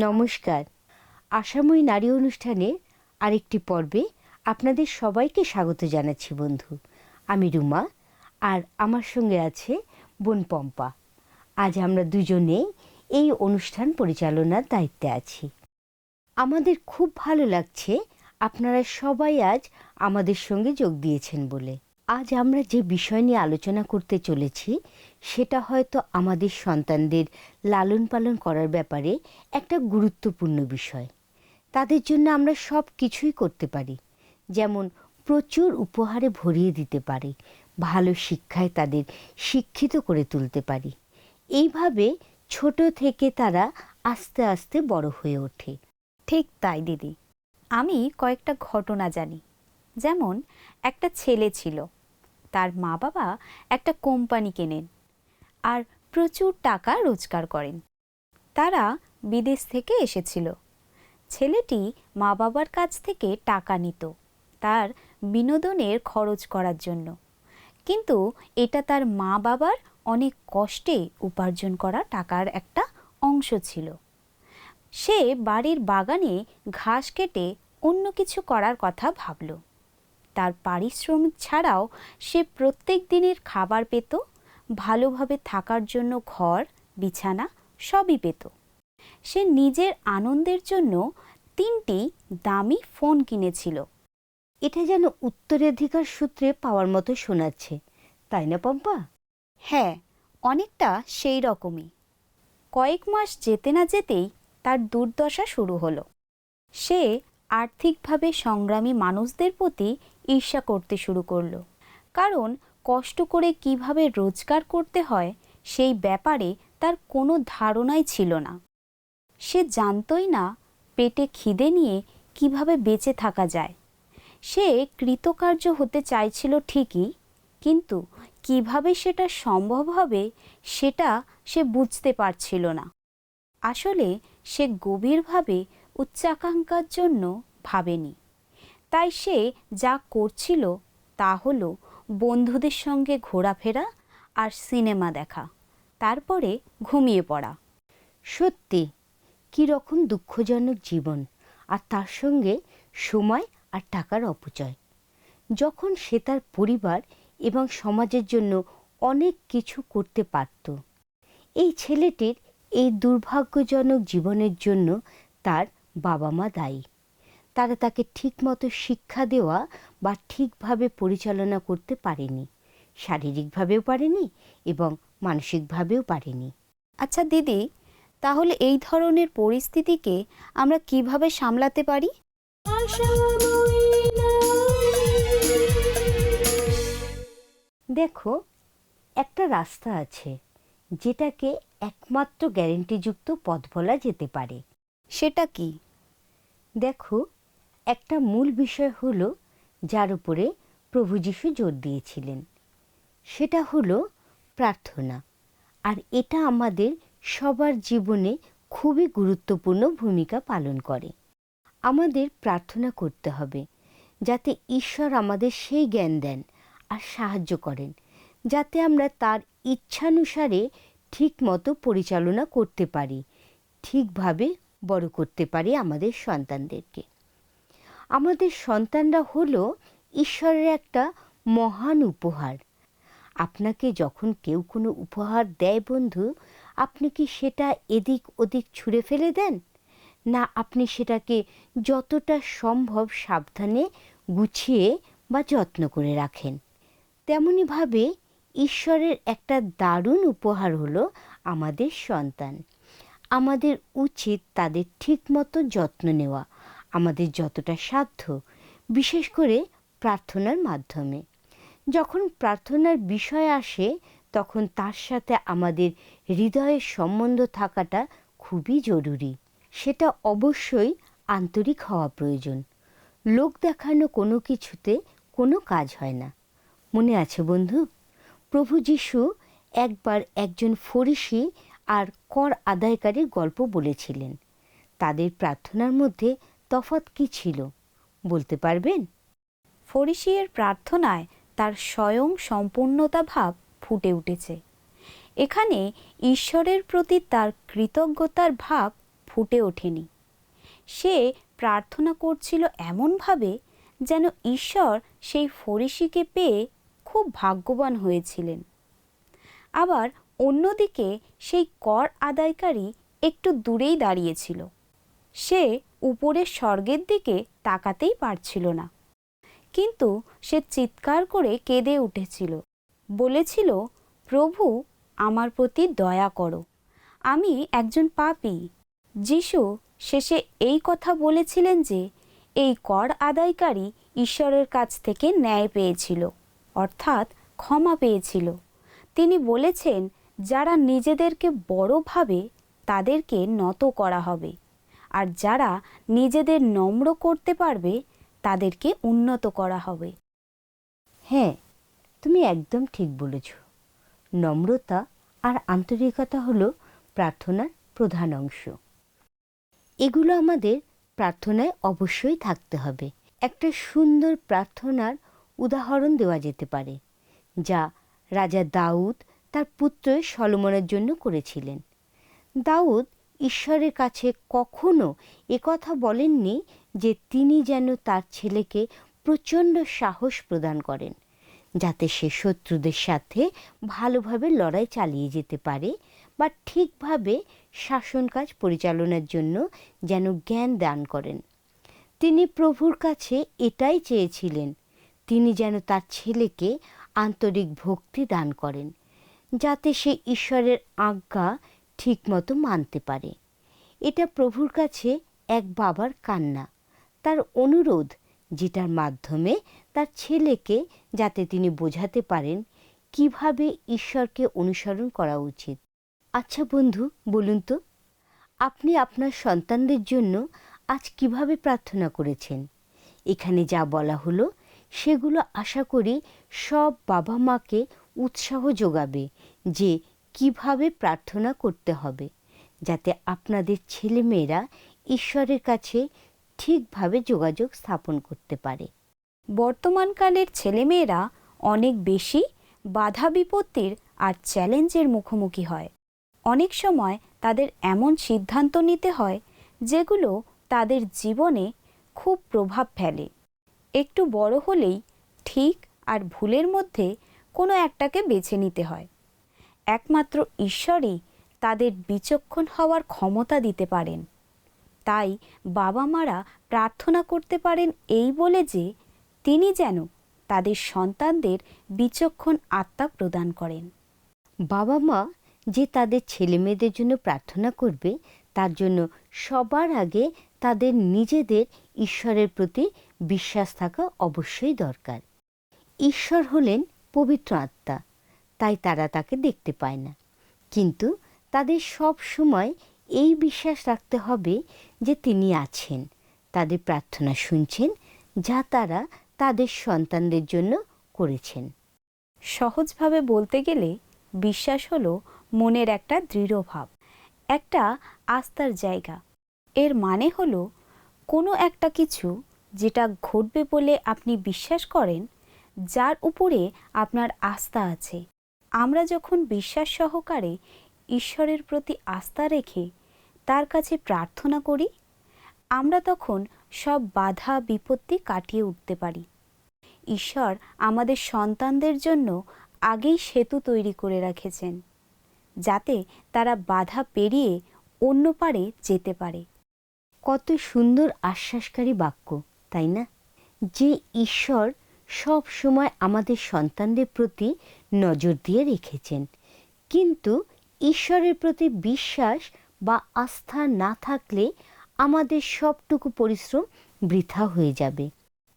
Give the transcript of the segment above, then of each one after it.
নমস্কার। আশাময়ী নারী অনুষ্ঠানে আরেকটি পর্বে আপনাদের সবাইকে স্বাগত জানাচ্ছি বন্ধু। আমি রুমা আর আমার সঙ্গে আছে বোন পম্পা। আজ আমরা দুজনেই এই অনুষ্ঠান পরিচালনার দায়িত্বে আছি। আমাদের খুব ভালো লাগছে আপনারা সবাই আজ আমাদের সঙ্গে যোগ দিয়েছেন বলে। আজ আমরা যে বিষয় নিয়ে আলোচনা করতে চলেছি সেটা হয়তো আমাদের সন্তানদের লালন পালন করার ব্যাপারে একটা গুরুত্বপূর্ণ বিষয়। তাদের জন্য আমরা সব কিছুই করতে পারি। যেমন প্রচুর উপহারে ভরিয়ে দিতে পারি, ভালো শিক্ষায় তাদের শিক্ষিত করে তুলতে পারি। এইভাবে ছোট থেকে তারা আস্তে আস্তে বড় হয়ে ওঠে। ঠিক তাই, দিদি। আমি কয়েকটা ঘটনা জানি। যেমন, একটা ছেলে ছিল। তার মা বাবা একটা কোম্পানি কেনেন। আর প্রচুর টাকা রোজগার করেন। তারা বিদেশ থেকে এসেছিল। ছেলেটি মা বাবার কাছ থেকে টাকা নিত তার বিনোদনের খরচ করার জন্য। কিন্তু এটা তার মা বাবার অনেক কষ্টে উপার্জন করা টাকার একটা অংশ ছিল। সে বাড়ির বাগানে ঘাস কেটে অন্য কিছু করার কথা ভাবল। তার পারিশ্রমিক ছাড়াও সে প্রত্যেক দিনের খাবার পেত ভালোভাবে থাকার জন্য ঘর, বিছানা সবই পেত। সে নিজের আনন্দের জন্য তিনটি দামি ফোন কিনেছিল। এটা যেন উত্তরাধিকার সূত্রে পাওয়ার মতো শোনাচ্ছে, তাই না পম্পা? হ্যাঁ অনেকটা সেই রকমই। কয়েক মাস যেতে না যেতেই তার দুর্দশা শুরু হলো। সে আর্থিকভাবে সংগ্রামী মানুষদের প্রতি ঈর্ষা করতে শুরু করল। কারণ কষ্ট করে কীভাবে রোজগার করতে হয় সেই ব্যাপারে তার কোনো ধারণাই ছিল না। সে জানতই না পেটে খিদে নিয়ে কীভাবে বেঁচে থাকা যায়। সে কৃতকার্য হতে চাইছিল ঠিকই, কিন্তু কীভাবে সেটা সম্ভব হবে সেটা সে বুঝতে পারছিল না। আসলে সে গভীরভাবে উচ্চাকাঙ্ক্ষার জন্য ভাবেনি। তাই সে যা করছিল তা হলো বন্ধুদের সঙ্গে ঘোরাফেরা আর সিনেমা দেখা, তারপরে ঘুমিয়ে পড়া। সত্যি, কী রকম দুঃখজনক জীবন আর তার সঙ্গে সময় আর টাকার অপচয়। যখন সে তার পরিবার এবং সমাজের জন্য অনেক কিছু করতে পারত, এই ছেলেটির এই দুর্ভাগ্যজনক জীবনের জন্য তার বাবা মা দায়ী। তারা তাকে ঠিকমতো শিক্ষা দেওয়া বা ঠিকভাবে পরিচালনা করতে পারেনি। শারীরিকভাবেও পারেনি এবং মানসিকভাবেও পারেনি। আচ্ছা দিদি তাহলে এই ধরনের পরিস্থিতিকে আমরা কীভাবে সামলাতে পারি? দেখো একটা রাস্তা আছে যেটাকে একমাত্র গ্যারেন্টিযুক্ত পথ বলা যেতে পারে। সেটা কি? দেখো একটা মূল বিষয় হলো যার উপরে প্রভু যীশু জোর দিয়েছিলেন। সেটা হলো প্রার্থনা। আর এটা আমাদের সবার জীবনে খুবই গুরুত্বপূর্ণ ভূমিকা পালন করে। আমাদের প্রার্থনা করতে হবে যাতে ঈশ্বর আমাদের সেই জ্ঞান দেন আর সাহায্য করেন, যাতে আমরা তার ইচ্ছানুসারে ঠিকমতো পরিচালনা করতে পারি, ঠিকভাবে বড় করতে পারি আমাদের সন্তানদেরকে। আমাদের সন্তানরা হলো ঈশ্বরের একটা মহান উপহার। আপনাকে যখন কেউ কোনো উপহার দেয় বন্ধু, আপনি কি সেটা এদিক ওদিক ছুঁড়ে ফেলে দেন? না, আপনি সেটাকে যতটা সম্ভব সাবধানে গুছিয়ে বা যত্ন করে রাখেন। তেমনইভাবে ঈশ্বরের একটা দারুণ উপহার হলো আমাদের সন্তান। আমাদের উচিত তাদের ঠিকমতো যত্ন নেওয়া। আমাদের যতটা সাধ্য, বিশেষ করে প্রার্থনার মাধ্যমে। যখন প্রার্থনার বিষয় আসে, তখন তার সাথে আমাদের হৃদয়ের সম্বন্ধ থাকাটা খুবই জরুরি। সেটা অবশ্যই আন্তরিক হওয়া প্রয়োজন। লোক দেখানো কোনো কিছুতে কোনো কাজ হয় না। মনে আছে বন্ধু? প্রভু যিশু একবার একজন ফরিসি আর কর আদায়কারীর গল্প বলেছিলেন। তাদের প্রার্থনার মধ্যে তফাৎ কী ছিল, বলতে পারবেন? ফরিসিয়ের প্রার্থনায় তার স্বয়ং সম্পূর্ণতা ভাব ফুটে উঠেছে। এখানে ঈশ্বরের প্রতি তার কৃতজ্ঞতার ভাব ফুটে ফুটে ওঠেনি। সে প্রার্থনা করছিল এমনভাবে যেন ঈশ্বর সেই ফরিসিকে পেয়ে খুব ভাগ্যবান হয়েছিলেন। আবার অন্যদিকে সেই কর আদায়কারী একটু দূরেই দাঁড়িয়েছিল। সে উপরের স্বর্গের দিকে তাকাতেই পারছিল না। কিন্তু সে চিৎকার করে কেঁদে উঠেছিল। বলেছিল, প্রভু, আমার প্রতি দয়া করো। আমি একজন পাপী। যিশু শেষে এই কথা বলেছিলেন যে, এই কর আদায়কারী ঈশ্বরের কাছ থেকে ন্যায় পেয়েছিল, অর্থাৎ ক্ষমা পেয়েছিল। তিনি বলেছেন, যারা নিজেদেরকে বড় ভাবে, তাদেরকে নত করা হবে। আর যারা নিজেদের নম্র করতে পারবে, তাদেরকে উন্নত করা হবে। হ্যাঁ তুমি একদম ঠিক বলেছ। নম্রতা আর আন্তরিকতা হল প্রার্থনার প্রধান অংশ। এগুলো আমাদের প্রার্থনায় অবশ্যই থাকতে হবে। একটা সুন্দর প্রার্থনার উদাহরণ দেওয়া যেতে পারে, যা রাজা দাউদ তার পুত্র সলমনের জন্য করেছিলেন। দাউদ ঈশ্বরের কাছে কখনো একথা বলেননি যে তিনি যেন তার ছেলেকে প্রচণ্ড সাহস প্রদান করেন, যাতে সে শত্রুদের সাথে ভালোভাবে লড়াই চালিয়ে যেতে পারে বা ঠিকভাবে শাসন কাজ পরিচালনার জন্য যেন জ্ঞান দান করেন। তিনি প্রভুর কাছে এটাই চেয়েছিলেন, তিনি যেন তার ছেলেকে আন্তরিক ভক্তি দান করেন, যাতে সে ঈশ্বরের আজ্ঞা ঠিকমতো মানতে পারে। এটা প্রভুর কাছে এক বাবার কান্না। তার অনুরোধ, যেটার মাধ্যমে তার ছেলেকে যাতে তিনি বোঝাতে পারেন কীভাবে ঈশ্বরকে অনুসরণ করা উচিত। আচ্ছা বন্ধু, বলুন তো, আপনি আপনার সন্তানদের জন্য আজ কীভাবে প্রার্থনা করেছেন? এখানে যা বলা হলো, সেগুলো আশা করি সব বাবা মাকে উৎসাহ যোগাবে যে কীভাবে প্রার্থনা করতে হবে যাতে আপনাদের ছেলেমেয়েরা ঈশ্বরের কাছে ঠিকভাবে যোগাযোগ স্থাপন করতে পারে? বর্তমানকালের ছেলেমেয়েরা অনেক বেশি বাধা বিপত্তির আর চ্যালেঞ্জের মুখোমুখি হয়। অনেক সময় তাদের এমন সিদ্ধান্ত নিতে হয় যেগুলো তাদের জীবনে খুব প্রভাব ফেলে। একটু বড় হলেই ঠিক আর ভুলের মধ্যে কোনো একটাকে বেছে নিতে হয়। একমাত্র ঈশ্বরই তাদের বিচক্ষণ হওয়ার ক্ষমতা দিতে পারেন। তাই বাবা মারা প্রার্থনা করতে পারেন এই বলে যে, তিনি যেন তাদের সন্তানদের বিচক্ষণ আত্মা প্রদান করেন। বাবা মা যে তাদের ছেলে মেয়েদের জন্য প্রার্থনা করবে, তার জন্য সবার আগে তাদের নিজেদের ঈশ্বরের প্রতি বিশ্বাস থাকা অবশ্যই দরকার। ঈশ্বর হলেন পবিত্র আত্মা। তাই তারা তাকে দেখতে পায় না। কিন্তু তাদের সব সময় এই বিশ্বাস রাখতে হবে যে তিনি আছেন। তাদের প্রার্থনা শুনছেন যা তারা তাদের সন্তানদের জন্য করেছেন। সহজভাবে বলতে গেলে বিশ্বাস হলো মনের একটা দৃঢ় ভাব, একটা আস্থার জায়গা। এর মানে হলো কোনো একটা কিছু যেটা ঘটবে বলে আপনি বিশ্বাস করেন, যার উপরে আপনার আস্থা আছে। আমরা যখন বিশ্বাস সহকারে ঈশ্বরের প্রতি আস্থা রেখে তার কাছে প্রার্থনা করি, আমরা তখন সব বাধা বিপত্তি কাটিয়ে উঠতে পারি। ঈশ্বর আমাদের সন্তানদের জন্য আগেই সেতু তৈরি করে রেখেছেন, যাতে তারা বাধা পেরিয়ে অন্য পারে যেতে পারে। কত সুন্দর আশ্বাসকারী বাক্য, তাই না? যে ঈশ্বর সব সময় আমাদের সন্তানদের প্রতি নজর দিয়ে রেখেছেন। কিন্তু ঈশ্বরের প্রতি বিশ্বাস বা আস্থা না থাকলে আমাদের সবটুকু পরিশ্রম বৃথা হয়ে যাবে।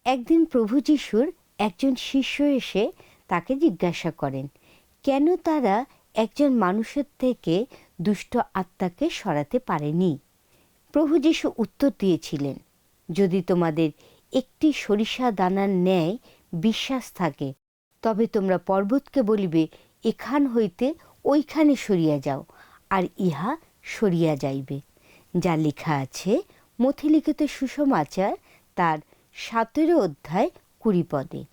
একদিন প্রভু যিশুর একজন শিষ্য এসে তাকে জিজ্ঞাসা করেন, কেন তারা একজন মানুষের থেকে দুষ্ট আত্মাকে সরাতে পারেনি? প্রভু যিশু উত্তর দিয়েছিলেন, যদি তোমাদের একটি সরিষা দানার ন্যায় বিশ্বাস থাকে তবে তোমরা পর্বতকে বলিবে, এখান হইতে ওইখানে সরিয়া যাও, আর ইহা সরিয়া যাইবে। যা লেখা আছে মথিলিখিত সুসমাচার তার সতেরো অধ্যায় কুড়ি পদে।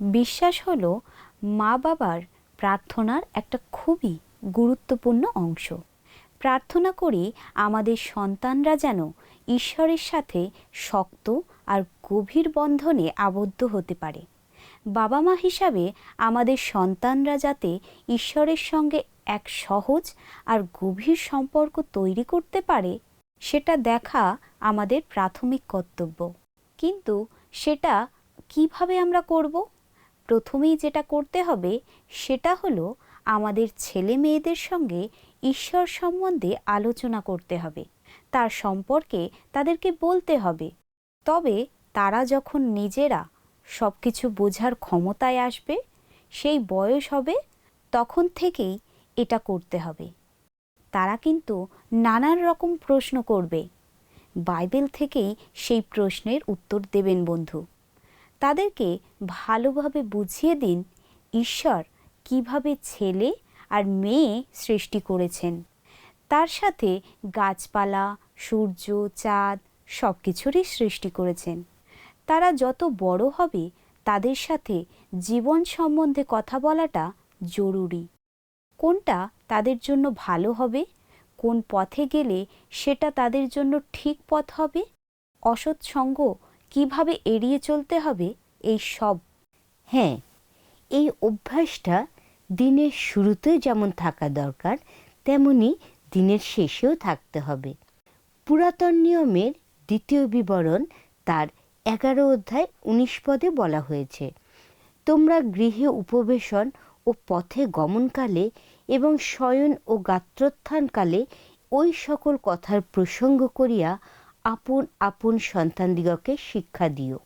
বিশ্বাস হলো, মা বাবার প্রার্থনার একটা খুবই গুরুত্বপূর্ণ অংশ। প্রার্থনা করি আমাদের সন্তানরা যেন ঈশ্বরের সাথে শক্ত আর গভীর বন্ধনে আবদ্ধ হতে পারে। বাবা মা হিসাবে আমাদের সন্তানরা যাতে ঈশ্বরের সঙ্গে এক সহজ আর গভীর সম্পর্ক তৈরি করতে পারে, সেটা দেখা আমাদের প্রাথমিক কর্তব্য। কিন্তু সেটা কীভাবে আমরা করব? প্রথমেই যেটা করতে হবে, সেটা হলো আমাদের ছেলে মেয়েদের সঙ্গে ঈশ্বর সম্বন্ধে আলোচনা করতে হবে। তার সম্পর্কে তাদেরকে বলতে হবে। তবে তারা যখন নিজেরা সব কিছু বোঝার ক্ষমতায় আসবে, সেই বয়স হবে, তখন থেকেই এটা করতে হবে। তারা কিন্তু নানান রকম প্রশ্ন করবে। বাইবেল থেকেই সেই প্রশ্নের উত্তর দেবেন বন্ধু। তাদেরকে ভালোভাবে বুঝিয়ে দিন ঈশ্বর কীভাবে ছেলে আর মেয়ে সৃষ্টি করেছেন। তার সাথে গাছপালা, সূর্য, চাঁদ সব কিছুরই সৃষ্টি করেছেন। তারা যত বড় হবে, তাদের সাথে জীবন সম্বন্ধে কথা বলাটা জরুরি। কোনটা তাদের জন্য ভালো হবে? কোন পথে গেলে সেটা তাদের জন্য ঠিক পথ হবে? অসৎ সঙ্গ কীভাবে এড়িয়ে চলতে হবে? এই সব। হ্যাঁ এই অভ্যাসটা দিনের শুরুতে যেমন থাকা দরকার, তেমনি দিনের শেষেও থাকতে হবে। পুরাতন নিয়মের দ্বিতীয় বিবরণ তার এগারো অধ্যায় উনিশ পদে বলা হয়েছে, তোমরা গৃহে উপবেশন ও পথে গমনকালে এবং শয়ন ও গাত্রোত্থানকালে ওই সকল কথার প্রসঙ্গ করিয়া আপন আপন সন্তানদিগকে শিক্ষা দিও।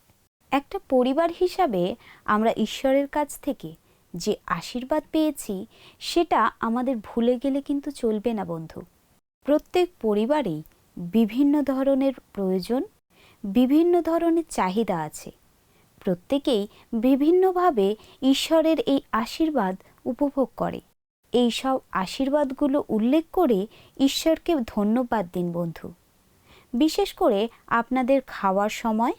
একটা পরিবার হিসাবে আমরা ঈশ্বরের কাছ থেকে যে আশীর্বাদ পেয়েছি, সেটা আমাদের ভুলে গেলে কিন্তু চলবে না বন্ধু। প্রত্যেক পরিবারেই বিভিন্ন ধরনের প্রয়োজন বিভিন্ন ধরনের চাহিদা আছে। প্রত্যেকেই বিভিন্নভাবে ঈশ্বরের এই আশীর্বাদ উপভোগ করে। এই সব আশীর্বাদগুলো উল্লেখ করে ঈশ্বরকে ধন্যবাদ দিন বন্ধু। বিশেষ করে আপনাদের খাওয়ার সময়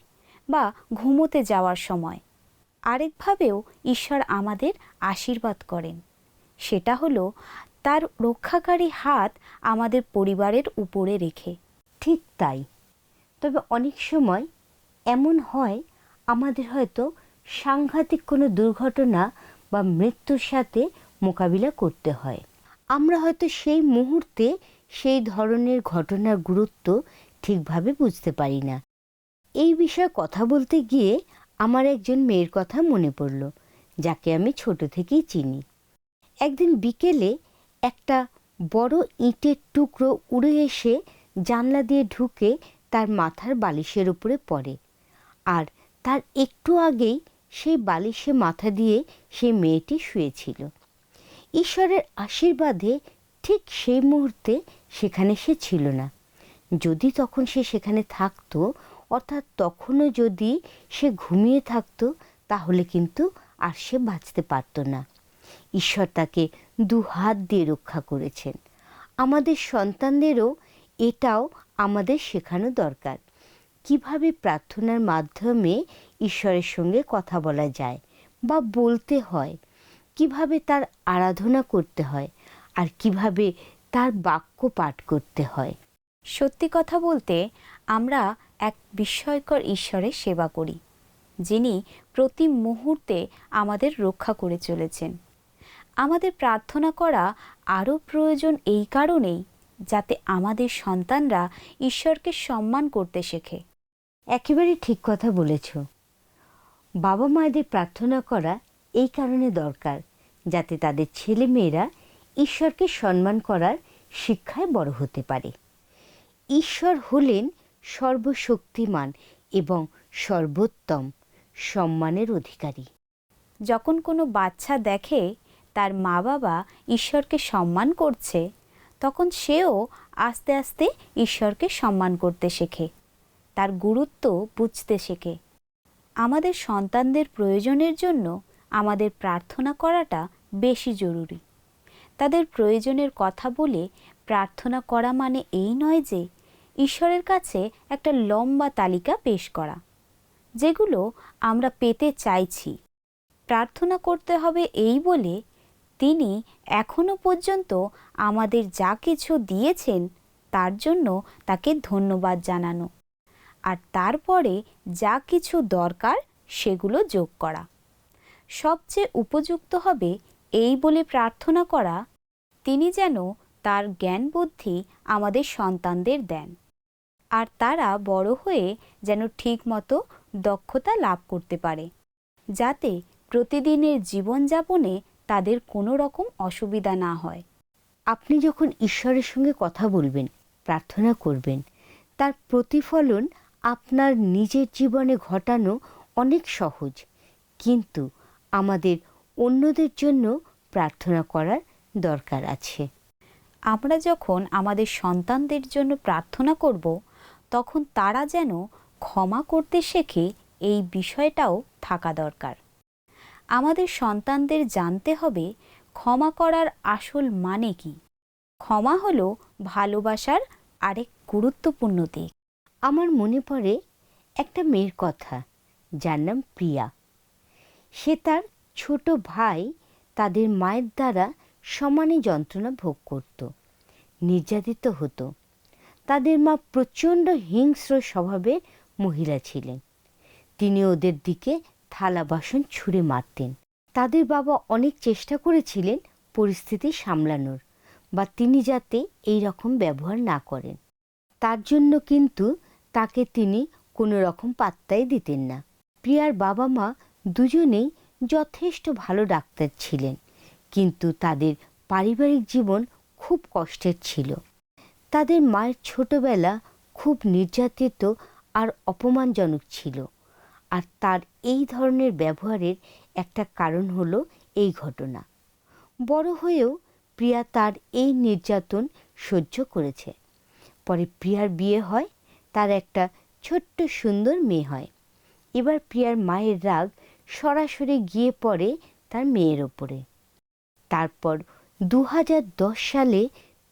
বা ঘুমোতে যাওয়ার সময়। আরেকভাবেও ঈশ্বর আমাদের আশীর্বাদ করেন। সেটা হলো তার রক্ষাকারী হাত আমাদের পরিবারের উপরে রেখে। ঠিক তাই। তবে অনেক সময় এমন হয় আমাদের হয়তো সাংঘাতিক কোনো দুর্ঘটনা বা মৃত্যুর সাথে মোকাবিলা করতে হয়। আমরা হয়তো সেই মুহূর্তে সেই ধরনের ঘটনার গুরুত্ব ঠিকভাবে বুঝতে পারি না। এই বিষয়ে কথা বলতে গিয়ে আমার একজন মেয়ের কথা মনে পড়ল, যাকে আমি ছোট থেকেই চিনি। একদিন বিকেলে একটা বড় ইটের টুকরো উড়ে এসে জানলা দিয়ে ঢুকে তার মাথার বালিশের উপরে পড়ে। আর তার একটু আগেই সেই বালিশে মাথা দিয়ে সেই মেয়েটি শুয়েছিল। ঈশ্বরের আশীর্বাদে ঠিক সেই মুহূর্তে সেখানে সে ছিল না। যদি তখন সে সেখানে থাকতো, অর্থাৎ তখনও যদি সে ঘুমিয়ে থাকতো, তাহলে কিন্তু আর সে বাঁচতে পারতো না। ঈশ্বর তাকে দু হাত দিয়ে রক্ষা করেছেন। আমাদের সন্তানদেরও এটাও আমাদের শেখানো দরকার। কীভাবে প্রার্থনার মাধ্যমে ঈশ্বরের সঙ্গে কথা বলা যায় বা বলতে হয়, কীভাবে তার আরাধনা করতে হয় আর কীভাবে তার বাক্য পাঠ করতে হয়। সত্যি কথা বলতে আমরা এক বিস্ময়কর ঈশ্বরের সেবা করি, যিনি প্রতি মুহূর্তে আমাদের রক্ষা করে চলেছেন। আমাদের প্রার্থনা করা আরও প্রয়োজন এই কারণেই যাতে আমাদের সন্তানরা ঈশ্বরকে সম্মান করতে শেখে। একেবারে ঠিক কথা বলেছ। বাবা মায়েদের প্রার্থনা করা এই কারণে দরকার, যাতে তাদের ছেলে মেয়েরা ঈশ্বরকে সম্মান করার শিক্ষায় বড় হতে পারে। ঈশ্বর হলেন সর্বশক্তিমান এবং সর্বোত্তম সম্মানের অধিকারী। যখন কোনো বাচ্চা দেখে তার মা বাবা ঈশ্বরকে সম্মান করছে তখন সেও আস্তে আস্তে ঈশ্বরকে সম্মান করতে শেখে, তার গুরুত্ব বুঝতে শেখে। আমাদের সন্তানদের প্রয়োজনের জন্য আমাদের প্রার্থনা করাটা বেশি জরুরি। তাদের প্রয়োজনের কথা বলে প্রার্থনা করা মানে এই নয় যে ঈশ্বরের কাছে একটা লম্বা তালিকা পেশ করা, যেগুলো আমরা পেতে চাইছি। প্রার্থনা করতে হবে এই বলে তিনি এখনও পর্যন্ত আমাদের যা কিছু দিয়েছেন, তার জন্য তাকে ধন্যবাদ জানানো। আর তারপরে যা কিছু দরকার, সেগুলো যোগ করা। সবচেয়ে উপযুক্ত হবে এই বলে প্রার্থনা করা, তিনি যেন তার জ্ঞান বুদ্ধি আমাদের সন্তানদের দেন। আর তারা বড় হয়ে যেন ঠিকমতো দক্ষতা লাভ করতে পারে, যাতে প্রতিদিনের জীবনযাপনে তাদের কোনো রকম অসুবিধা না হয়। আপনি যখন ঈশ্বরের সঙ্গে কথা বলবেন, প্রার্থনা করবেন, তার প্রতিফলন আপনার নিজের জীবনে ঘটানো অনেক সহজ। কিন্তু আমাদের অন্যদের জন্য প্রার্থনা করার দরকার আছে। আমরা যখন আমাদের সন্তানদের জন্য প্রার্থনা করব, তখন তারা যেন ক্ষমা করতে শেখে, এই বিষয়টাও থাকা দরকার। আমাদের সন্তানদের জানতে হবে ক্ষমা করার আসল মানে কি। ক্ষমা হলো ভালোবাসার আরেক গুরুত্বপূর্ণ দিক। আমার মনে পড়ে একটা মেয়ের কথা, যার নাম প্রিয়া। সে তার ছোট ভাই তাদের মায়ের দ্বারা সমানে যন্ত্রণা ভোগ করত, নির্যাতিত হতো। তাদের মা প্রচণ্ড হিংস্র স্বভাবের মহিলা ছিলেন। তিনি ওদের দিকে থালা বাসন ছুঁড়ে মারতেন। তাদের বাবা অনেক চেষ্টা করেছিলেন পরিস্থিতি সামলানোর, বা তিনি যাতে এই রকম ব্যবহার না করেন। তার জন্য কিন্তু তাকে তিনি কোনো রকম পাত্তাই দিতেন না। প্রিয়ার বাবা মা দুজনেই যথেষ্ট ভালো ডাক্তার ছিলেন, কিন্তু তাদের পারিবারিক জীবন খুব কষ্টের ছিল। তাদের মায়ের ছোটবেলা খুব নির্যাতিত আর অপমানজনক ছিল। আর তার এই ধরনের ব্যবহারের একটা কারণ হলো এই ঘটনা। বড় হয়েও প্রিয়া তার এই নির্যাতন সহ্য করেছে। পরে প্রিয়ার বিয়ে হয়, তার একটা ছোট্ট সুন্দর মেয়ে হয়। এবার প্রিয়ার মায়ের রাগ সরাসরি গিয়ে পড়ে তার মেয়ের ওপরে। তারপর দু সালে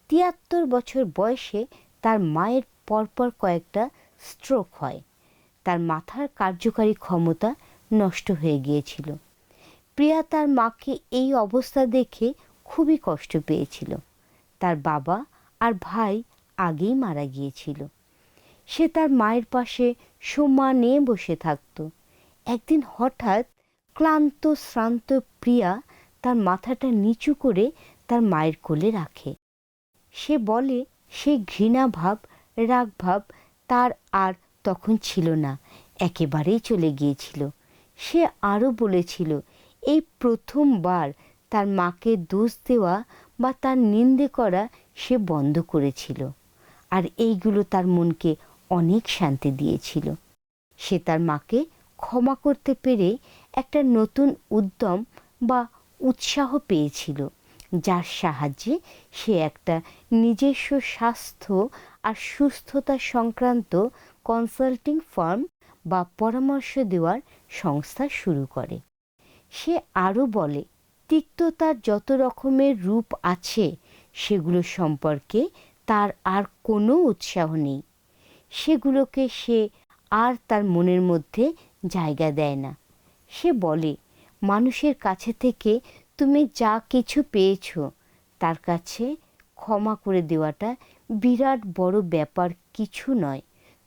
তিয়াত্তর বছর বয়সে তার মায়ের পরপর কয়েকটা স্ট্রোক হয়। তার মাথার কার্যকারী ক্ষমতা নষ্ট হয়ে গিয়েছিল। প্রিয়া তার মাকে এই অবস্থা দেখে খুবই কষ্ট পেয়েছিল। তার বাবা আর ভাই আগেই মারা গিয়েছিল। সে তার মায়ের পাশে সমানে বসে থাকত। একদিন হঠাৎ ক্লান্ত, শ্রান্ত প্রিয়া তার মাথাটা নিচু করে তার মায়ের কোলে রাখে। সে বলে সে ঘৃণাভাব রাগভাব তার আর তখন ছিল না, একেবারেই চলে গিয়েছিল। সে আরও বলেছিল, এই প্রথমবার তার মাকে দোষ দেওয়া বা তার নিন্দে করা সে বন্ধ করেছিল, আর এইগুলো তার মনকে অনেক শান্তি দিয়েছিল। সে তার মাকে ক্ষমা করতে পেরে একটা নতুন উদ্যম বা উৎসাহ পেয়েছিল, যার সাহায্যে সে একটা নিজস্ব স্বাস্থ্য আর সুস্থতা সংক্রান্ত কনসাল্টিং ফার্ম বা পরামর্শ দেওয়ার সংস্থা শুরু করে। সে আরও বলে, তিক্ততার যত রকমের রূপ আছে সেগুলো সম্পর্কে তার আর কোনো উৎসাহ নেই। সেগুলোকে সে আর তার মনের মধ্যে জায়গা দেয় না। সে বলে, মানুষের কাছে থেকে তুমি যা কিছু পেয়েছ, তার কাছে ক্ষমা করে দেওয়াটা বিরাট বড় ব্যাপার কিছু নয়।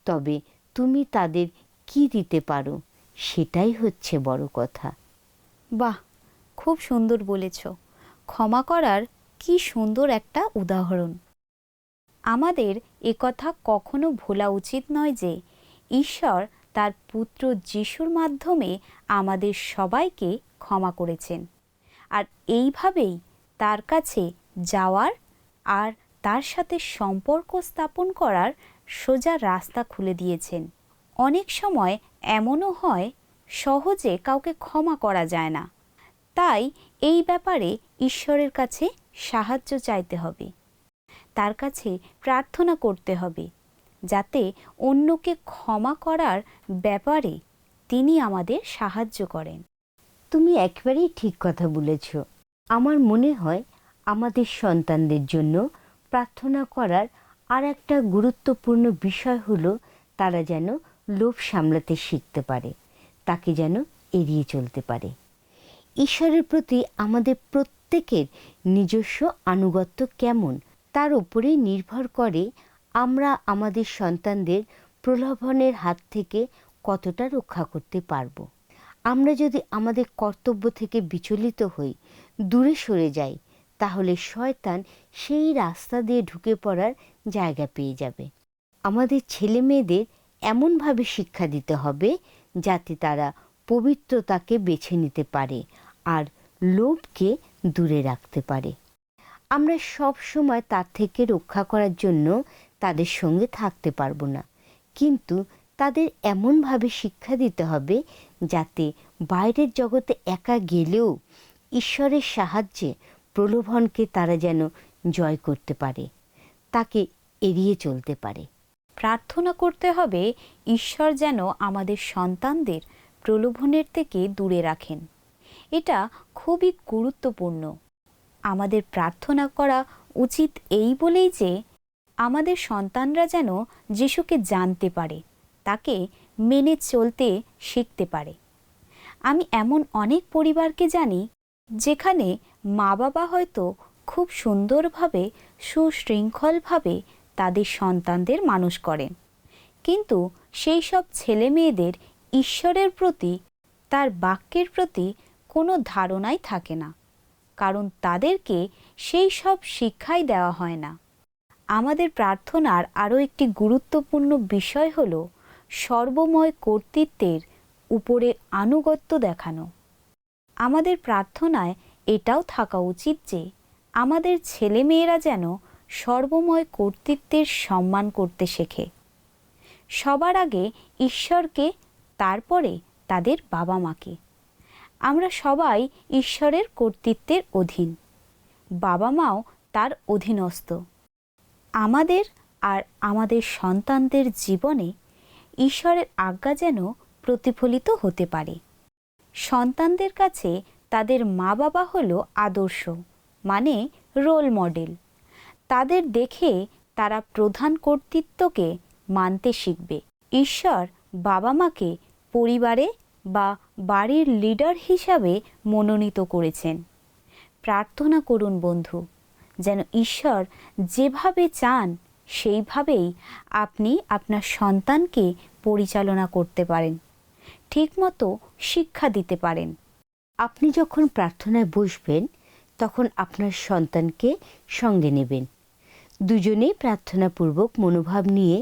তবে তুমি তাদের কি দিতে পারো? সেটাই হচ্ছে বড় কথা। বাহ, খুব সুন্দর বলেছ। ক্ষমা করার কি সুন্দর একটা উদাহরণ। আমাদের একথা কখনো ভোলা উচিত নয় যে, ঈশ্বর তার পুত্র যিশুর মাধ্যমে আমাদের সবাইকে ক্ষমা করেছেন। আর এইভাবেই তার কাছে যাওয়ার আর তার সাথে সম্পর্ক স্থাপন করার সোজা রাস্তা খুলে দিয়েছেন। অনেক সময় এমনও হয়, সহজে কাউকে ক্ষমা করা যায় না। তাই এই ব্যাপারে ঈশ্বরের কাছে সাহায্য চাইতে হবে। তার কাছে প্রার্থনা করতে হবে, যাতে অন্যকে ক্ষমা করার ব্যাপারে তিনি আমাদের সাহায্য করেন। তুমি একেবারেই ঠিক কথা বলেছ। আমার মনে হয় আমাদের সন্তানদের জন্য প্রার্থনা করার আর একটা গুরুত্বপূর্ণ বিষয় হলো তারা যেন লোভ সামলাতে শিখতে পারে, তাকে যেন এড়িয়ে চলতে পারে। ঈশ্বরের প্রতি আমাদের প্রত্যেকের নিজস্ব আনুগত্য কেমন, তার উপরেই নির্ভর করে আমরা আমাদের সন্তানদের প্রলোভনের হাত থেকে কতটা রক্ষা করতে পারব। আমরা যদি আমাদের কর্তব্য থেকে বিচলিত হই, দূরে সরে যাই তাহলে শয়তান সেই রাস্তা দিয়ে ঢুকে পড়ার জায়গা পেয়ে যাবে। আমাদের ছেলে মেয়েদের এমনভাবে শিক্ষা দিতে হবে যাতে তারা পবিত্রতাকে বেছে নিতে পারে আর লোভকে দূরে রাখতে পারে। আমরা সব সময় তার থেকে রক্ষা করার জন্য তাদের সঙ্গে থাকতে পারব না। কিন্তু তাদের এমনভাবে শিক্ষা দিতে হবে যাতে বাইরের জগতে একা গেলেও ঈশ্বরের সাহায্যে প্রলোভনকে তারা যেন জয় করতে পারে, তাকে এড়িয়ে চলতে পারে। প্রার্থনা করতে হবে ঈশ্বর যেন আমাদের সন্তানদের প্রলোভনের থেকে দূরে রাখেন। এটা খুবই গুরুত্বপূর্ণ। আমাদের প্রার্থনা করা উচিত এই বলেই যে আমাদের সন্তানরা যেন যিশুকে জানতে পারে, তাকে মেনে চলতে শিখতে পারে। আমি এমন অনেক পরিবারকে জানি যেখানে মা বাবা হয়তো খুব সুন্দরভাবে, সুশৃঙ্খলভাবে তাদের সন্তানদের মানুষ করেন। কিন্তু সেই সব ছেলে মেয়েদের ঈশ্বরের প্রতি, তার বাক্যের প্রতি কোনো ধারণাই থাকে না। কারণ তাদেরকে সেই সব শিক্ষাই দেওয়া হয় না। আমাদের প্রার্থনার আরও একটি গুরুত্বপূর্ণ বিষয় হল সর্বময় কর্তৃত্বের উপরে আনুগত্য দেখানো। আমাদের প্রার্থনায় এটাও থাকা উচিত যে আমাদের ছেলেমেয়েরা যেন সর্বময় কর্তৃত্বের সম্মান করতে শেখে। সবার আগে ঈশ্বরকে, তারপরে তাদের বাবা মাকে আমরা সবাই ঈশ্বরের কর্তৃত্বের অধীন। বাবা মাও তার অধীনস্থ। আমাদের আর আমাদের সন্তানদের জীবনে ঈশ্বরের আজ্ঞা যেন প্রতিফলিত হতে পারে। সন্তানদের কাছে তাদের মা বাবা হলো আদর্শ মানে রোল মডেল তাদের দেখে তারা প্রধান কর্তৃত্বকে মানতে শিখবে। ঈশ্বর বাবা মাকে পরিবারে বা বাড়ির লিডার হিসাবে মনোনীত করেছেন। প্রার্থনা করুন বন্ধু, যেন ঈশ্বর যেভাবে চান, সেইভাবেই আপনি আপনার সন্তানকে পরিচালনা করতে পারেন, ঠিকমতো শিক্ষা দিতে পারেন। আপনি যখন প্রার্থনায় বসবেন, তখন আপনার সন্তানকে সঙ্গে নেবেন। দুজনেই প্রার্থনাপূর্বক মনোভাব নিয়ে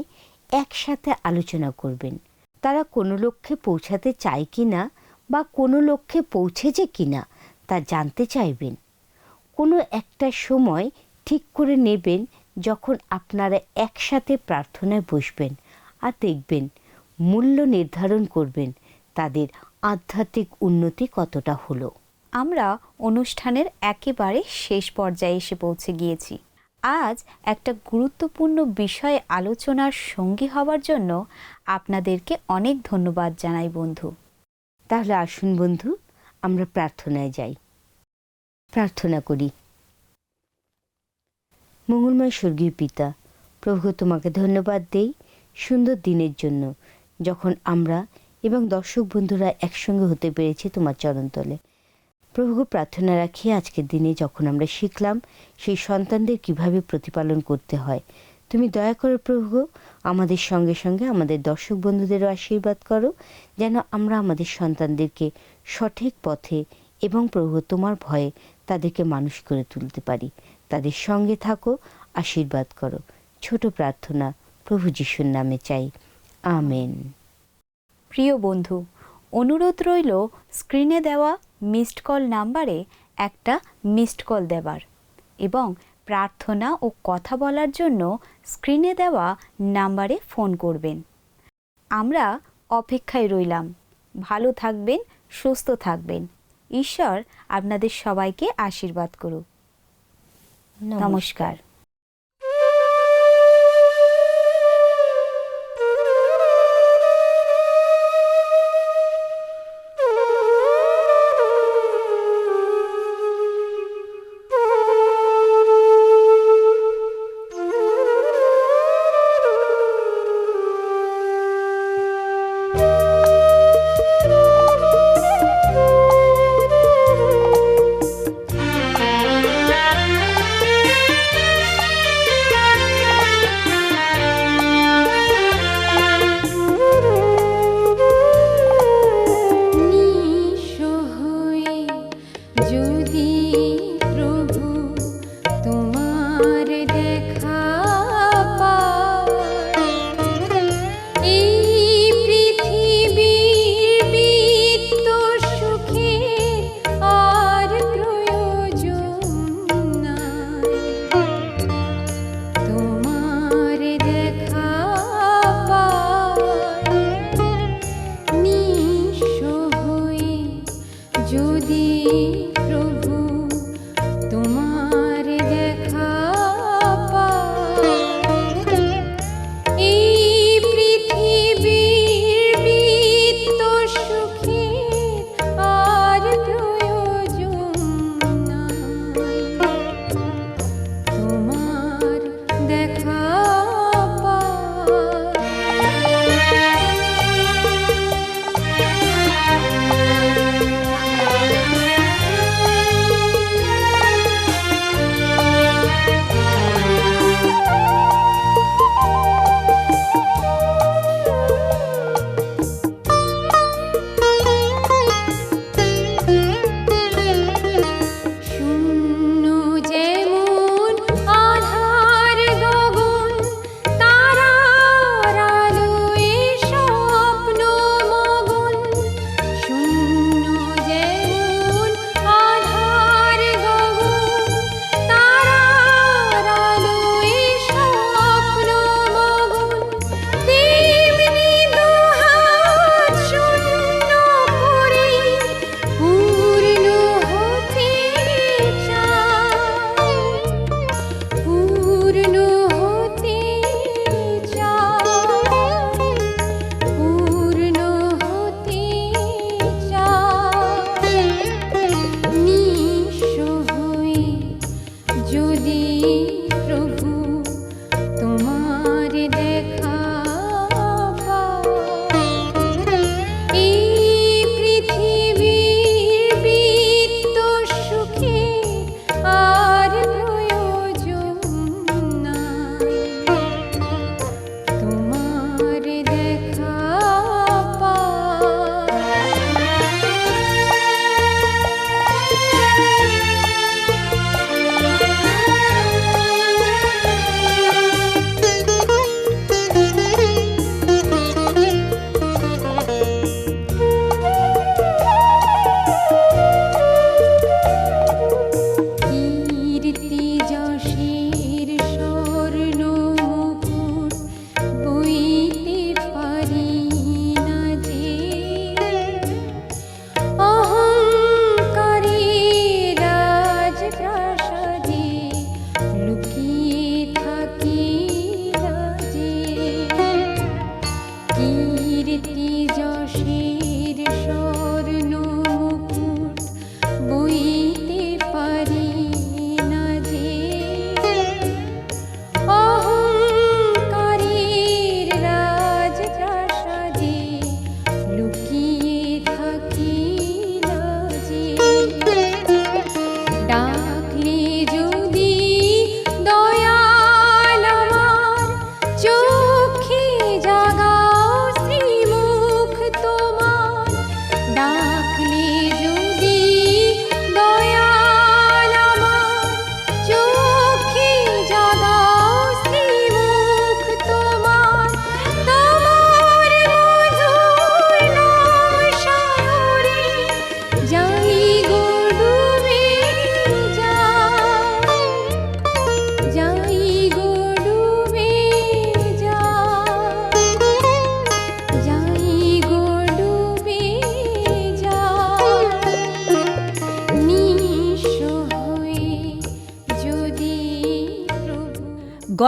একসাথে আলোচনা করবেন। তারা কোনো লক্ষ্যে পৌঁছাতে চায় কি না বা কোনো লক্ষ্যে পৌঁছেছে কি না তা জানতে চাইবেন। কোনো একটা সময় ঠিক করে নেবেন যখন আপনারা একসাথে প্রার্থনায় বসবেন আর দেখবেন মূল্য নির্ধারণ করবেন তাদের আধ্যাত্মিক উন্নতি কতটা হলো? আমরা অনুষ্ঠানের একেবারে শেষ পর্যায়ে এসে পৌঁছে গিয়েছি। আজ একটা গুরুত্বপূর্ণ বিষয়ে আলোচনার সঙ্গী হওয়ার জন্য আপনাদেরকে অনেক ধন্যবাদ জানাই বন্ধু। তাহলে আসুন বন্ধু আমরা প্রার্থনায় যাই। প্রার্থনা করি। মঙ্গলময় স্বর্গীয় পিতা প্রভু তোমাকে ধন্যবাদ দেই সুন্দর দিনের জন্য যখন আমরা এবং দর্শক বন্ধুরা একসঙ্গে হতে পেরেছি তোমার চরণতলে। প্রভু প্রার্থনা রাখি, আজকের দিনে যখন আমরা শিখলাম সেই সন্তানদের কীভাবে প্রতিপালন করতে হয়, তুমি দয়া করো প্রভু, আমাদের সঙ্গে সঙ্গে আমাদের দর্শক বন্ধুদেরও আশীর্বাদ করো, যেন আমরা আমাদের সন্তানদেরকে সঠিক পথে এবং প্রভু তোমার ভয়ে তাদেরকে মানুষ করে তুলতে পারি। তাদের সঙ্গে থাকো, আশীর্বাদ করো। ছোট প্রার্থনা প্রভু যিশুর নামে চাই। আমেন। প্রিয় বন্ধু অনুরোধ রইল স্ক্রিনে দেওয়া মিসড কল নাম্বারে একটা মিসড কল দেবার এবং প্রার্থনা ও কথা বলার জন্য স্ক্রিনে দেওয়া নাম্বারে ফোন করবেন। আমরা অপেক্ষায় রইলাম। ভালো থাকবেন সুস্থ থাকবেন। ঈশ্বর আপনাদের সবাইকে আশীর্বাদ করুক। নমস্কার।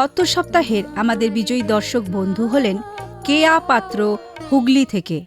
গত সপ্তাহের আমাদের বিজয়ী দর্শক বন্ধু হলেন কেয়া পাত্র হুগলি থেকে।